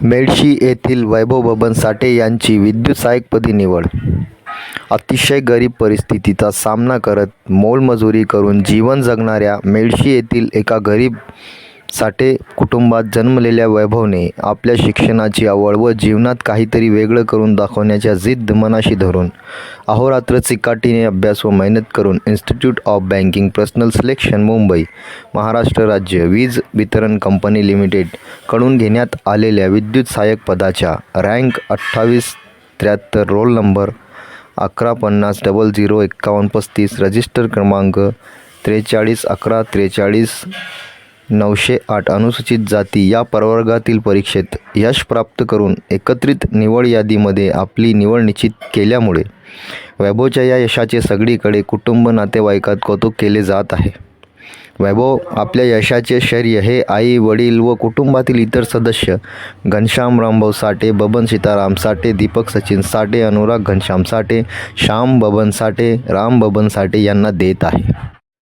मेडशी येथील वैभव बबन साठे यांची विद्युत सहाय्यकपदी निवड. अतिशय गरीब परिस्थितीचा सामना करत मोलमजुरी करून जीवन जगणाऱ्या मेडशी येथील एका गरीब साठे कुटुंबात जन्मलेल्या वैभवने आपल्या शिक्षणाची आवड व जीवनात काहीतरी वेगळं करून दाखवण्याच्या जिद्द मनाशी धरून अहोरात्र चिकाटीने अभ्यास व मेहनत करून institute of banking personnel selection Mumbai Maharashtra राज्य वीज वितरण कंपनी लिमिटेडकडून घेण्यात आलेल्या विद्युत सहाय्यक पदाच्या रँक अठ्ठावीस त्र्याहत्तर रोल नंबर अकरा पन्नास डबल झिरो एक्कावन्न पस्तीस रजिस्टर क्रमांक त्रेचाळीस अकरा त्रेचाळीस नऊशे आठ अनुसूचित जाती या प्रवर्गातील परीक्षेत यश प्राप्त करून एकत्रित निवड यादीमध्ये आपली निवड निश्चित केल्यामुळे वैभवच्या या यशाचे सगळीकडे कुटुंब नातेवाईकात कौतुक केले जात आहे. वैभव आपल्या यशाचे शर्य हे आई वडील व कुटुंबातील इतर सदस्य घनश्याम रामभाऊ साठे बबन सीताराम साठे दीपक सचिन साठे अनुराग घनश्याम साठे श्याम बबन साठे राम बबन साठे यांना देत आहे.